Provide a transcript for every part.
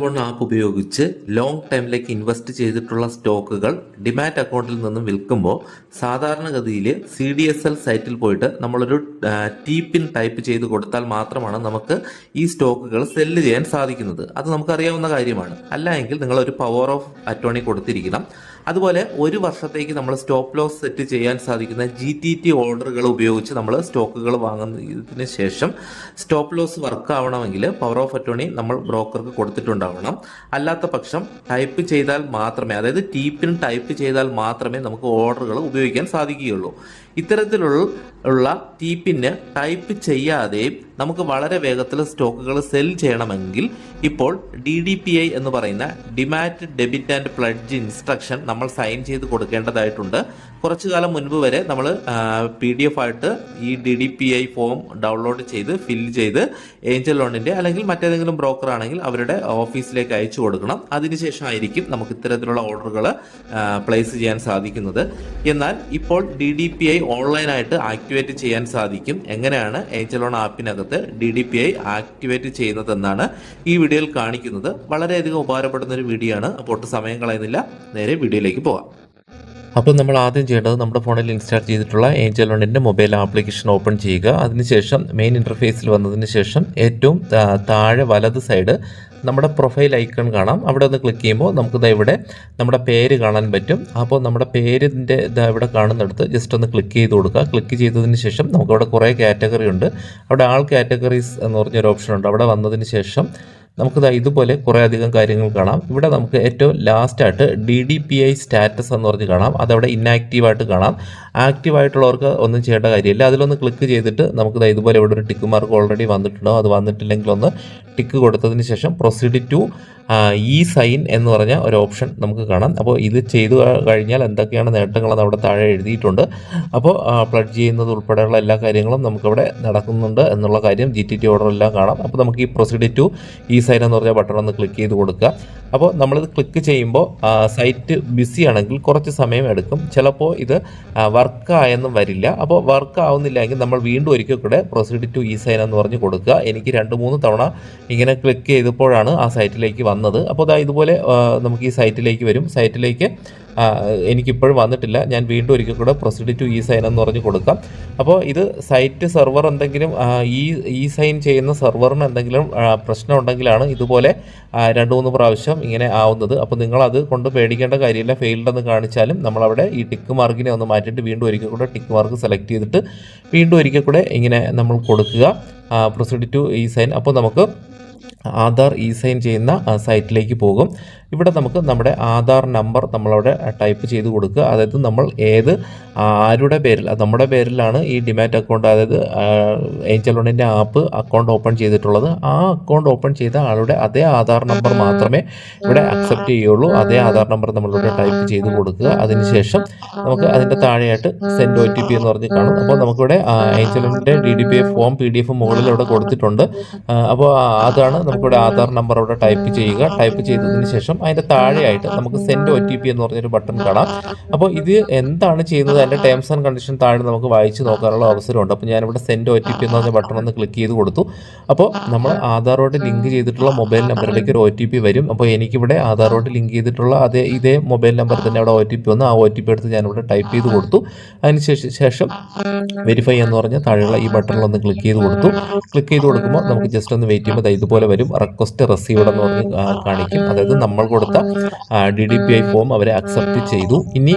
One app ഉപയോഗിച്ച് long ടൈമിലേക്ക് invest ചെയ്തിട്ടുള്ള സ്റ്റോക്കുകൾ ഡിമാറ്റ് അക്കൗണ്ടിൽ നിന്നും വിൽക്കുമ്പോൾ സാധാരണഗതിയിൽ സി ഡി എസ് എൽ സൈറ്റിൽ പോയിട്ട് നമ്മളൊരു ടി പിൻ ടൈപ്പ് ചെയ്ത് കൊടുത്താൽ മാത്രമാണ് നമുക്ക് ഈ സ്റ്റോക്കുകൾ സെല്ല് ചെയ്യാൻ സാധിക്കുന്നത്. അത് നമുക്കറിയാവുന്ന കാര്യമാണ്. അല്ല എങ്കിൽ നിങ്ങൾ ഒരു പവർ ഓഫ് അറ്റോണി കൊടുത്തിരിക്കണം. അതുപോലെ ഒരു വർഷത്തേക്ക് നമ്മൾ സ്റ്റോപ്പ് ലോസ് സെറ്റ് ചെയ്യാൻ സാധിക്കുന്ന ജി ടി ടി ഓർഡറുകൾ ഉപയോഗിച്ച് നമ്മൾ സ്റ്റോക്കുകൾ വാങ്ങുന്നതിന് ശേഷം സ്റ്റോപ്പ് ലോസ് വർക്ക് ആവണമെങ്കിൽ പവർ ഓഫ് അറ്റോണി നമ്മൾ ബ്രോക്കർക്ക് കൊടുത്തിട്ടുണ്ടാവണം. അല്ലാത്ത പക്ഷം ടൈപ്പ് ചെയ്താൽ മാത്രമേ അതായത് ടീപ്പിന് ടൈപ്പ് ചെയ്താൽ മാത്രമേ നമുക്ക് ഓർഡറുകൾ ഉപയോഗിക്കാൻ സാധിക്കുകയുള്ളൂ. ഇത്തരത്തിലുള്ള ഉള്ള ടി ടൈപ്പ് ചെയ്യാതെയും നമുക്ക് വളരെ വേഗത്തിൽ സ്റ്റോക്കുകൾ സെൽ ചെയ്യണമെങ്കിൽ ഇപ്പോൾ ഡി ഡി പി ഐ എന്ന് പറയുന്ന demat debit and pledge instruction നമ്മൾ സൈൻ ചെയ്ത് കൊടുക്കേണ്ടതായിട്ടുണ്ട്. കുറച്ചു കാലം മുൻപ് വരെ നമ്മൾ പി ഡി എഫ് ആയിട്ട് ഈ D D P I form download ചെയ്ത് ഫിൽ ചെയ്ത് ഏഞ്ചൽ ലോണിന്റെ അല്ലെങ്കിൽ മറ്റേതെങ്കിലും ബ്രോക്കർ ആണെങ്കിൽ അവരുടെ ഓഫീസിലേക്ക് അയച്ചു കൊടുക്കണം. അതിനുശേഷമായിരിക്കും നമുക്ക് ഇത്തരത്തിലുള്ള ഓർഡറുകൾ പ്ലേസ് ചെയ്യാൻ സാധിക്കുന്നത്. എന്നാൽ ഇപ്പോൾ ഡി ഡി പി ഐ ഓൺലൈനായിട്ട് ആക്ടിവേറ്റ് ചെയ്യാൻ സാധിക്കും. എങ്ങനെയാണ് Angel loan ആപ്പിനകത്ത് D D P I activate ചെയ്യുന്നതെന്നാണ് ഈ വീഡിയോയിൽ കാണിക്കുന്നത്. വളരെയധികം ഉപകാരപ്പെടുന്ന ഒരു വീഡിയോ ആണ്. അപ്പോൾ ഒട്ടും സമയം കളയുന്നില്ല. നേരെ വീഡിയോയിലേക്ക് പോകാം അപ്പോൾ നമ്മൾ ആദ്യം ചെയ്യേണ്ടത് നമ്മുടെ ഫോണിൽ ഇൻസ്റ്റാൾ ചെയ്തിട്ടുള്ള ഏഞ്ചൽ വണ്ണിന്റെ മൊബൈൽ ആപ്ലിക്കേഷൻ ഓപ്പൺ ചെയ്യുക. അതിനുശേഷം മെയിൻ ഇന്റർഫേസിൽ വന്നതിന് ശേഷം ഏറ്റവും താഴെ വലത് സൈഡ് നമ്മുടെ പ്രൊഫൈൽ ഐക്കൺ കാണാം. അവിടെ ഒന്ന് ക്ലിക്ക് ചെയ്യുമ്പോൾ നമുക്ക് ഇവിടെ നമ്മുടെ പേര് കാണാൻ പറ്റും. അപ്പോൾ നമ്മുടെ പേരിന്റെ ഇവിടെ കാണുന്നിടത്ത് ജസ്റ്റ് ഒന്ന് ക്ലിക്ക് ചെയ്ത് കൊടുക്കുക. ക്ലിക്ക് ചെയ്തതിന് ശേഷം നമുക്കവിടെ കുറേ കാറ്റഗറി ഉണ്ട്. അവിടെ ആൾ കാറ്റഗറീസ് എന്ന് പറഞ്ഞൊരു ഓപ്ഷൻ ഉണ്ട്. അവിടെ വന്നതിന് ശേഷം നമുക്ക് ഇതുപോലെ കുറേ അധികം കാര്യങ്ങൾ കാണാം. ഇവിടെ നമുക്ക് ഏറ്റവും ലാസ്റ്റായിട്ട് D D P I status എന്ന് പറഞ്ഞ് കാണാം. അതവിടെ ഇന്നാക്റ്റീവായിട്ട് കാണാം. ആക്റ്റീവ് ആയിട്ടുള്ളവർക്ക് ഒന്നും ചെയ്യേണ്ട കാര്യമില്ല. അതിലൊന്ന് ക്ലിക്ക് ചെയ്തിട്ട് നമുക്ക് ഇതുപോലെ ഇവിടെ ഒരു ടിക്ക് മാർക്ക് ഓൾറെഡി വന്നിട്ടുണ്ടോ? അത് വന്നിട്ടില്ലെങ്കിൽ ഒന്ന് ടിക്ക് കൊടുത്തതിന് ശേഷം പ്രൊസീഡ് ടു ഇ സൈൻ എന്ന് പറഞ്ഞ ഒരു ഓപ്ഷൻ നമുക്ക് കാണാം. അപ്പോൾ ഇത് ചെയ്തു കഴിഞ്ഞാൽ എന്തൊക്കെയാണ് നേട്ടങ്ങളെന്ന് അവിടെ താഴെ എഴുതിയിട്ടുണ്ട്. അപ്പോൾ പ്ലഡ് ചെയ്യുന്നത് ഉൾപ്പെടെയുള്ള എല്ലാ കാര്യങ്ങളും നമുക്കവിടെ നടക്കുന്നുണ്ട് എന്നുള്ള കാര്യം ജി ടി ടി ഓർഡർ എല്ലാം കാണാം. അപ്പോൾ നമുക്ക് ഈ പ്രൊസീഡ് ടു ഇ സൈൻ എന്ന് പറഞ്ഞ ബട്ടൺ ഒന്ന് ക്ലിക്ക് ചെയ്ത് കൊടുക്കുക. അപ്പോൾ നമ്മളിത് ക്ലിക്ക് ചെയ്യുമ്പോൾ സൈറ്റ് ബിസി ആണെങ്കിൽ കുറച്ച് സമയം എടുക്കും. ചിലപ്പോൾ ഇത് വർക്ക് ആയെന്നും വരില്ല. അപ്പോൾ വർക്ക് ആവുന്നില്ല എങ്കിൽ നമ്മൾ വീണ്ടും ഒരിക്കൽ കൂടെ പ്രൊസീഡ് ടു ഈ സൈൻ എന്ന് പറഞ്ഞ് കൊടുക്കുക. എനിക്ക് രണ്ട് മൂന്ന് തവണ ഇങ്ങനെ ക്ലിക്ക് ചെയ്തപ്പോഴാണ് ആ സൈറ്റിലേക്ക് വന്നത്. അപ്പോൾ ഇതുപോലെ നമുക്ക് ഈ സൈറ്റിലേക്ക് വരും. സൈറ്റിലേക്ക് എനിക്കിപ്പോഴും വന്നിട്ടില്ല. ഞാൻ വീണ്ടും ഒരിക്കൽ കൂടെ പ്രൊസീഡ് ടു ഇ സൈൻ എന്ന് പറഞ്ഞ് കൊടുക്കാം. അപ്പോൾ ഇത് സൈറ്റ് സെർവർ എന്തെങ്കിലും ഈ ഇ സൈൻ ചെയ്യുന്ന സെർവറിന് എന്തെങ്കിലും പ്രശ്നം ഉണ്ടെങ്കിലാണ് ഇതുപോലെ രണ്ട് മൂന്ന് പ്രാവശ്യം ഇങ്ങനെ ആവുന്നത്. അപ്പോൾ നിങ്ങളത് കൊണ്ട് പേടിക്കേണ്ട കാര്യമില്ല. ഫെയിൽഡ് എന്ന് കാണിച്ചാലും നമ്മളവിടെ ഈ ടിക്ക് മാർക്കിനെ ഒന്ന് മാറ്റിയിട്ട് വീണ്ടും ഒരിക്കൽ കൂടെ ടിക്ക് മാർക്ക് സെലക്ട് ചെയ്തിട്ട് വീണ്ടും ഒരിക്കൽ കൂടെ ഇങ്ങനെ നമ്മൾ കൊടുക്കുക. Proceed to e sign. അപ്പോൾ നമുക്ക് ആധാർ ഇ സൈൻ ചെയ്യുന്ന സൈറ്റിലേക്ക് പോകും. ഇവിടെ നമുക്ക് നമ്മുടെ ആധാർ നമ്പർ നമ്മളവിടെ ടൈപ്പ് ചെയ്ത് കൊടുക്കുക. അതായത് നമ്മൾ ഏത് ആരുടെ പേരിൽ നമ്മുടെ പേരിലാണ് ഈ ഡിമാറ്റ് അക്കൗണ്ട് അതായത് ഏഞ്ചൽ ലോണിന്റെ ആപ്പ് അക്കൗണ്ട് ഓപ്പൺ ചെയ്തിട്ടുള്ളത്. ആ അക്കൗണ്ട് ഓപ്പൺ ചെയ്ത ആളുടെ അതേ ആധാർ നമ്പർ മാത്രമേ ഇവിടെ അക്സെപ്റ്റ് ചെയ്യുള്ളൂ അതേ ആധാർ നമ്പർ നമ്മളിവിടെ ടൈപ്പ് ചെയ്ത് കൊടുക്കുക. അതിനുശേഷം നമുക്ക് അതിന്റെ താഴെയായിട്ട് സെൻഡ് ഒ ടി പി എന്ന് പറഞ്ഞ് കാണും. അപ്പോൾ നമുക്കിവിടെ angel ലോണിന്റെ D D P F form P D F മുകളിൽ ഇവിടെ കൊടുത്തിട്ടുണ്ട്. അപ്പോൾ അതാണ് നമുക്കിവിടെ ആധാർ നമ്പർ അവിടെ ടൈപ്പ് ചെയ്യുക. ടൈപ്പ് ചെയ്തതിന് ശേഷം അതിന്റെ താഴെയായിട്ട് നമുക്ക് സെൻഡ് ഒ ടി പി എന്ന് പറഞ്ഞൊരു ബട്ടൺ കാണാം. അപ്പോൾ ഇത് എന്താണ് ചെയ്യുന്നത്? അതിന്റെ ടേംസ് ആൻഡ് കണ്ടീഷൻ താഴെ നമുക്ക് വായിച്ച് നോക്കാനുള്ള അവസരമുണ്ട്. അപ്പോൾ ഞാനിവിടെ സെൻഡ് ഒ ടി പി എന്ന് പറഞ്ഞ ബട്ടൺ ഒന്ന് ക്ലിക്ക് ചെയ്ത് കൊടുത്തു. അപ്പോൾ നമ്മൾ ആധാറോട് ലിങ്ക് ചെയ്തിട്ടുള്ള മൊബൈൽ നമ്പറിലേക്ക് ഒരു ഒ ടി പി വരും. അപ്പോൾ എനിക്കിവിടെ ആധാറോട് ലിങ്ക് ചെയ്തിട്ടുള്ള അതേ ഇതേ മൊബൈൽ നമ്പർ തന്നെ അവിടെ ഒ ടി പി വന്ന് ആ ഒ ടി പി എടുത്ത് ഞാനിവിടെ ടൈപ്പ് ചെയ്ത് കൊടുത്തു. അതിന് ശേഷം വെരിഫൈ എന്ന് പറഞ്ഞ താഴെയുള്ള ഈ ബട്ടണിൽ ഒന്ന് ക്ലിക്ക് ചെയ്ത് കൊടുത്തു. ക്ലിക്ക് ചെയ്ത് കൊടുക്കുമ്പോൾ നമുക്ക് ജസ്റ്റ് ഒന്ന് വെയിറ്റ് ചെയ്യുമ്പോൾ ഇതുപോലെ വരും. റിക്വസ്റ്റ് റിസീവ്ഡ് എന്ന് പറഞ്ഞ് കാണിക്കും. അതായത് നമ്മൾ കൊടുത്ത D D P I form അവരെ അക്സെപ്റ്റ് ചെയ്തു. ഇനി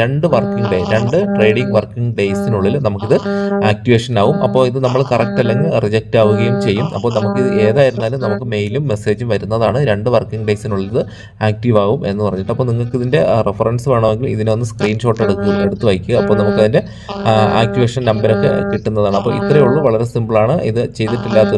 രണ്ട് വർക്കിംഗ് ഡേ രണ്ട് ട്രേഡിംഗ് വർക്കിംഗ് ഡേയ്സിനുള്ളിൽ നമുക്കിത് ആക്ടിവേഷൻ ആവും. അപ്പോൾ ഇത് നമ്മൾ കറക്റ്റ് അല്ലെങ്കിൽ റിജക്റ്റ് ആവുകയും ചെയ്യും. അപ്പോൾ നമുക്ക് ഇത് ഏതായിരുന്നാലും നമുക്ക് മെയിലും മെസ്സേജും വരുന്നതാണ്. രണ്ട് വർക്കിംഗ് ഡേയ്സിനുള്ളിൽ ഇത് ആക്റ്റീവ് ആവും എന്ന് പറഞ്ഞിട്ട്. അപ്പോൾ നിങ്ങൾക്ക് ഇതിന്റെ റെഫറൻസ് വേണമെങ്കിൽ ഇതിനൊന്ന് സ്ക്രീൻഷോട്ട് എടുക്കുക എടുത്ത് വയ്ക്കുക. അപ്പോൾ നമുക്ക് അതിന്റെ ആക്ടിവേഷൻ നമ്പരൊക്കെ കിട്ടുന്നതാണ്. അപ്പോൾ ഇത്രയേ ഉള്ളൂ. വളരെ സിമ്പിളാണ് ഇത് ചെയ്തിട്ടില്ലാത്തൊരു